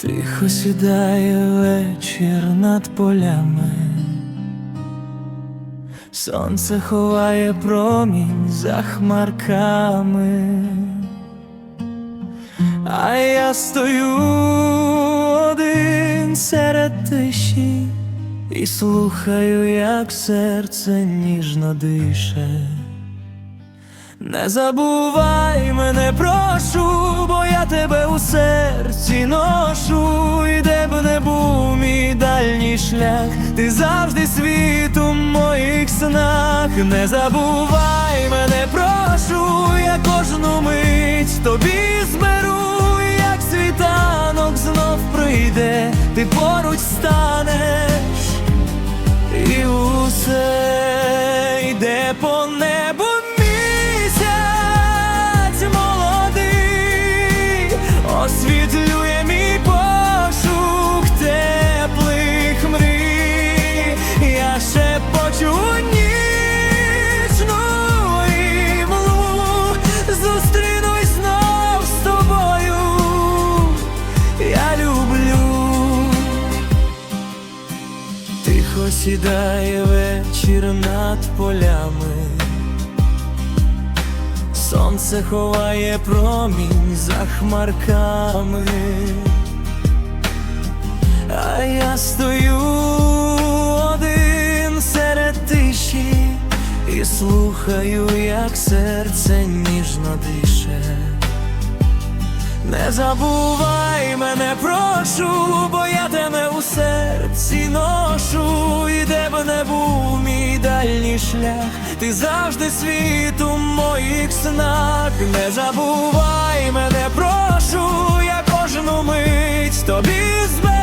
Тихо сідає вечір над полями, сонце ховає промінь за хмарками, а я стою один серед тиші і слухаю, як серце ніжно дише. Не забувай мене, прошу, бо я тебе дальній шлях, ти завжди світ у моїх снах. Не забувай мене, прошу, я кожну мить тобі зберу, як світанок знов прийде, ти поруч станеш, і усе йде по небу. Місяць молодий, освітлює сідає вечір над полями, сонце ховає промінь за хмарками, а я стою один серед тиші і слухаю, як серце ніжно дише. Не забувай мене, прошу, бо я тебе у серці ношу, шлях, ти завжди світ у моїх снах. Не забувай мене, прошу, я кожну мить тобі зберу,